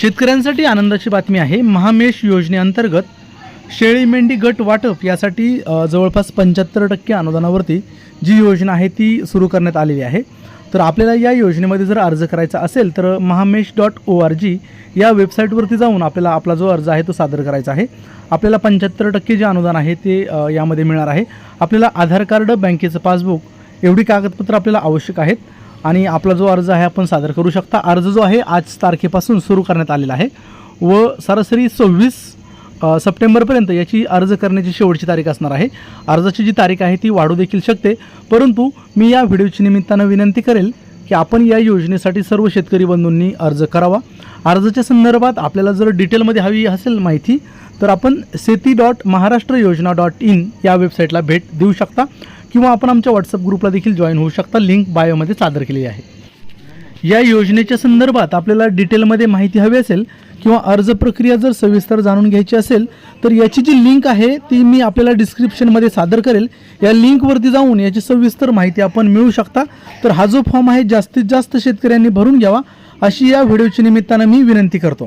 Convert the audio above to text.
शेतकऱ्यांसाठी आनंदाची बातमी आहे. महामेश योजनेअंतर्गत शेळी मेंढी गट वाटप यासाठी जवळपास पंच्याहत्तर टक्के अनुदानावरती जी योजना आहे ती सुरू करण्यात आलेली आहे. तर आपल्याला या योजनेमध्ये जर अर्ज करायचा असेल तर Mahamesh dot O R G या वेबसाईटवरती जाऊन आपल्याला आपला जो अर्ज आहे तो सादर करायचा आहे. आपल्याला पंच्याहत्तर टक्के जे अनुदान आहे ते यामध्ये मिळणार आहे. आपल्याला आधार कार्ड बँकेचं पासबुक एवढी कागदपत्रं आपल्याला आवश्यक आहेत. आणि आपला जो अर्ज आहे आपण सादर करू शकता. अर्ज जो आहे आज तारखेपासून सुरू करण्यात आलेला आहे व सरासरी सव्वीस सप्टेंबरपर्यंत याची अर्ज करण्याची शेवटची तारीख असणार आहे. अर्जाची जी तारीख आहे ती वाढू देखील शकते. परंतु मी या व्हिडिओची निमित्तानं विनंती करेल की आपण या योजनेसाठी सर्व शेतकरी बंधूंनी अर्ज करावा. अर्जाच्या संदर्भात आपल्याला जर डिटेलमध्ये हवी असेल माहिती तर आपण शेती डॉट महाराष्ट्र योजना डॉट इन या वेबसाईटला भेट देऊ शकता. किंवा आपण आमच्या व्हॉट्सअप ग्रुपला देखील जॉईन होऊ शकता. लिंक बायोमध्ये सादर केलेली आहे. या योजनेच्या संदर्भात आपल्याला डिटेलमध्ये माहिती हवी असेल किंवा अर्ज प्रक्रिया जर सविस्तर जाणून घ्यायची असेल तर याची जी लिंक आहे ती मी आपल्याला डिस्क्रिप्शनमध्ये सादर करेल. या लिंकवरती जाऊन याची सविस्तर माहिती आपण मिळू शकता. तर हा जो फॉर्म आहे जास्तीत जास्त शेतकऱ्यांनी भरून घ्यावा अशी या व्हिडिओच्या निमित्तानं मी विनंती करतो.